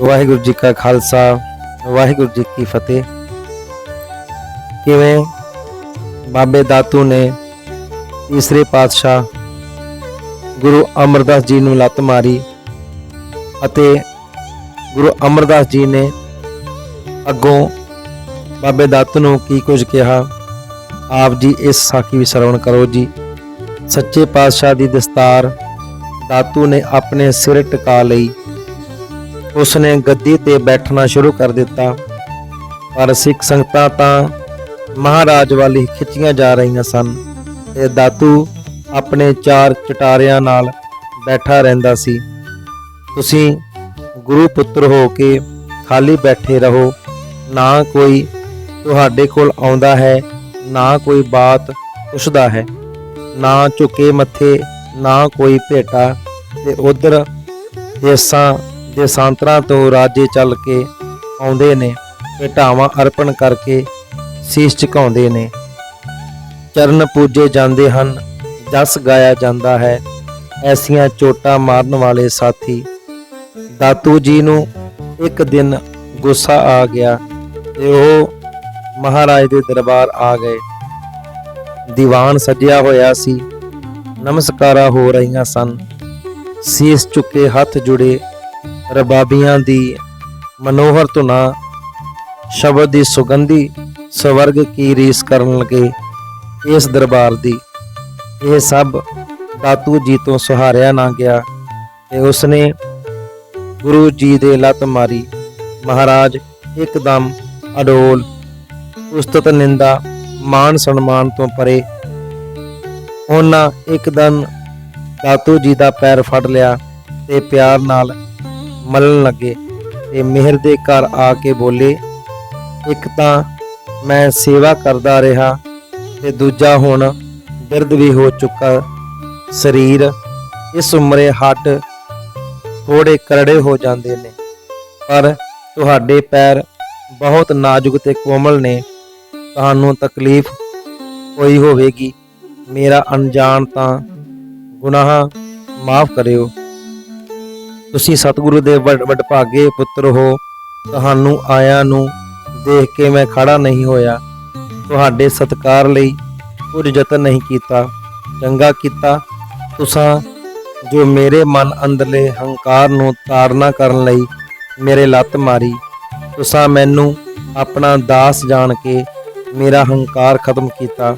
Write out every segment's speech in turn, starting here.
ਵਾਹਿਗੁਰੂ ਜੀ ਕਾ ਖਾਲਸਾ, ਵਾਹਿਗੁਰੂ ਜੀ ਕੀ ਫਤਿਹ। ਕਿਵੇਂ ਬਾਬੇ ਦਾਤੂ ਨੇ ਤੀਸਰੇ ਪਾਤਸ਼ਾਹ ਗੁਰੂ ਅਮਰਦਾਸ ਜੀ ਨੂੰ ਲੱਤ ਮਾਰੀ ਅਤੇ ਗੁਰੂ ਅਮਰਦਾਸ ਜੀ ਨੇ ਅੱਗੋਂ ਬਾਬੇ ਦਾਤੂ ਨੂੰ ਕੀ ਕੁਝ ਕਿਹਾ? ਆਪ ਜੀ ਇਸ ਸਾਖੀ ਵਿੱਚ ਸਰਵਣ ਕਰੋ ਜੀ। ਸੱਚੇ ਪਾਤਸ਼ਾਹ ਦੀ ਦਸਤਾਰ ਦਾਤੂ ਨੇ ਆਪਣੇ ਸਿਰ ਟਿਕਾ ਲਈ। ਉਸਨੇ ਗੱਦੀ ਤੇ ਬੈਠਣਾ ਸ਼ੁਰੂ ਕਰ ਦਿੱਤਾ। ਪਰ ਸਿੱਖ ਸੰਗਤਾਂ ਤਾਂ ਮਹਾਰਾਜ ਵਾਲੀ ਖਿੱਚੀਆਂ ਜਾ ਰਹੀਆਂ ਸਨ ਤੇ ਦਾਤੂ ਆਪਣੇ ਚਾਰ ਚਟਾਰਿਆਂ ਨਾਲ ਬੈਠਾ ਰਹਿੰਦਾ ਸੀ। ਤੁਸੀਂ ਗੁਰੂ ਪੁੱਤਰ ਹੋ ਕੇ ਖਾਲੀ ਬੈਠੇ ਰਹੋ। ਨਾ ਕੋਈ ਤੁਹਾਡੇ ਕੋਲ ਆਉਂਦਾ ਹੈ, ਨਾ ਕੋਈ ਬਾਤ ਪੁੱਛਦਾ ਹੈ। ਨਾ ਝੁਕੇ ਮੱਥੇ, ਨਾ ਕੋਈ ਭੇਟਾ ਤੇ ਉਧਰ ਦੇਸਾਂ ਦੇਸਾਂਤਰਾਂ ਤੋਂ ਰਾਜੇ ਚੱਲ ਕੇ ਆਉਂਦੇ ਨੇ, ਭੇਟਾਵਾਂ ਅਰਪਣ ਕਰਕੇ ਸੀਸ ਝੁਕਾਉਂਦੇ ਨੇ। ਚਰਨ ਪੂਜੇ ਜਾਂਦੇ ਹਨ, ਜਸ ਗਾਇਆ ਜਾਂਦਾ ਹੈ। ਐਸੀਆਂ ਚੋਟਾਂ ਮਾਰਨ ਵਾਲੇ ਸਾਥੀ, ਦਾਤੂ ਜੀ ਨੂੰ ਇੱਕ ਦਿਨ ਗੁੱਸਾ ਆ ਗਿਆ ਤੇ ਉਹ ਮਹਾਰਾਜ ਦੇ ਦਰਬਾਰ ਆ ਗਏ। ਦੀਵਾਨ ਸਜਿਆ ਹੋਇਆ ਸੀ, ਨਮਸਕਾਰਾਂ ਹੋ ਰਹੀਆਂ ਸਨ। ਸੀਸ ਝੁਕੇ ਹੱਥ ਜੁੜੇ ਰਬਾਬੀਆਂ ਦੀ ਮਨੋਹਰ ਧੁਨਾ, ਸ਼ਬਦ ਦੀ ਸੁਗੰਧੀ ਸਵਰਗ ਕੀ ਰੀਸ ਕਰਨ ਲਗੇ ਇਸ ਦਰਬਾਰ ਦੀ। ਇਹ ਸਭ ਦਾਤੂ ਜੀ ਤੋਂ ਸਹਾਰਿਆ ਨਾ ਗਿਆ ਤੇ ਉਸਨੇ ਗੁਰੂ ਜੀ ਦੇ ਲੱਤ ਮਾਰੀ। ਮਹਾਰਾਜ ਇੱਕਦਮ ਅਡੋਲ, ਉਸਤਤ ਨਿੰਦਾ ਮਾਨ ਸਨਮਾਨ ਤੋਂ ਪਰੇ ਉਹਨਾਂ ਇੱਕਦਮ ਦਾਤੂ ਜੀ ਦਾ ਪੈਰ ਫੜ ਲਿਆ ਤੇ ਪਿਆਰ ਨਾਲ ਮਲਣ ਲੱਗੇ ਤੇ ਮਿਹਰ ਦੇ ਘਰ ਆ ਕੇ ਬੋਲੇ, ਇੱਕ ਤਾਂ ਮੈਂ ਸੇਵਾ ਕਰਦਾ ਰਿਹਾ ਤੇ ਦੂਜਾ ਹੁਣ ਬਿਰਧ ਵੀ ਹੋ ਚੁੱਕਾ ਸਰੀਰ, ਇਸ ਉਮਰੇ ਹੱਟ ਥੋੜੇ ਕਰੜੇ ਹੋ ਜਾਂਦੇ ਨੇ, ਪਰ ਤੁਹਾਡੇ ਪੈਰ ਬਹੁਤ ਨਾਜ਼ੁਕ ਤੇ ਕੋਮਲ ਨੇ, ਤੁਹਾਨੂੰ ਤਕਲੀਫ ਹੋਈ ਹੋਵੇਗੀ, ਮੇਰਾ ਅਣਜਾਣ ਤਾਂ ਗੁਨਾਹ ਮਾਫ ਕਰਿਓ। ਤੁਸੀਂ ਸਤਿਗੁਰੂ ਦੇ ਵੱਡ ਵਡਭਾਗੇ ਪੁੱਤਰ ਹੋ, ਤੁਹਾਨੂੰ ਆਇਆਂ ਨੂੰ ਦੇਖ ਕੇ ਮੈਂ ਖੜਾ ਨਹੀਂ ਹੋਇਆ। ਤੁਹਾਡੇ ਸਤਕਾਰ ਲਈ ਕੁਝ ਯਤਨ ਨਹੀਂ ਕੀਤਾ, ਚੰਗਾ ਕੀਤਾ। ਤੁਸਾਂ ਜੋ ਮੇਰੇ ਮਨ ਅੰਦਰਲੇ ਹੰਕਾਰ ਨੂੰ ਤਾੜਨਾ ਕਰਨ ਲਈ ਮੇਰੇ ਲੱਤ ਮਾਰੀ, ਤੁਸਾਂ ਮੈਨੂੰ ਆਪਣਾ ਦਾਸ ਜਾਣ ਕੇ ਮੇਰਾ ਹੰਕਾਰ ਖਤਮ ਕੀਤਾ।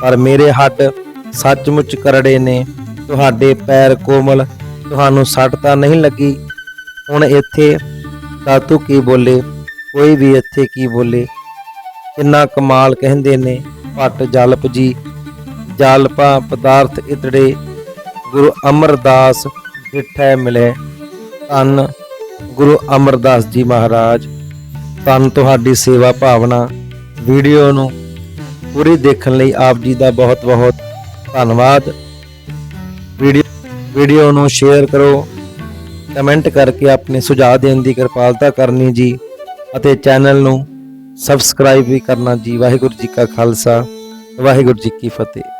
ਪਰ ਮੇਰੇ ਹੱਡ ਸੱਚਮੁੱਚ ਕਰੜੇ ਨੇ, ਤੁਹਾਡੇ ਪੈਰ ਕੋਮਲ ਤੁਹਾਨੂੰ ਸੱਟ ਤਾਂ ਨਹੀਂ ਲੱਗੀ? ਹੁਣ ਇੱਥੇ ਦਾਤੂ ਕੀ ਬੋਲੇ? ਕੋਈ ਵੀ ਇੱਥੇ ਕੀ ਬੋਲੇ? ਕਿੰਨਾ ਕਮਾਲ ਕਹਿੰਦੇ ਨੇ ਭੱਟ ਜਲਪ ਜੀ। ਜਲਪਾ ਪਦਾਰਥ ਇਤੜੇ ਗੁਰੂ ਅਮਰਦਾਸ ਡਿਠੈ ਮਿਲੇ। ਧੰਨ ਗੁਰੂ ਅਮਰਦਾਸ ਜੀ ਮਹਾਰਾਜ। ਧੰਨ ਤੁਹਾਡੀ ਸੇਵਾ ਭਾਵਨਾ। ਵੀਡੀਓ ਨੂੰ ਪੂਰੀ ਦੇਖਣ ਲਈ ਆਪ ਜੀ ਦਾ ਬਹੁਤ ਬਹੁਤ ਧੰਨਵਾਦ। ਵੀਡੀਓ ਨੂੰ ਸ਼ੇਅਰ ਕਰੋ ਕਮੈਂਟ ਕਰਕੇ ਆਪਣੇ ਸੁਝਾਅ ਦੇਣ ਦੀ ਕਿਰਪਾਲਤਾ ਕਰਨੀ ਜੀ ਅਤੇ ਚੈਨਲ ਨੂੰ ਸਬਸਕ੍ਰਾਈਬ ਵੀ ਕਰਨਾ ਜੀ। ਵਾਹਿਗੁਰੂ ਜੀ ਕਾ ਖਾਲਸਾ, ਵਾਹਿਗੁਰੂ ਜੀ ਕੀ ਫਤਿਹ।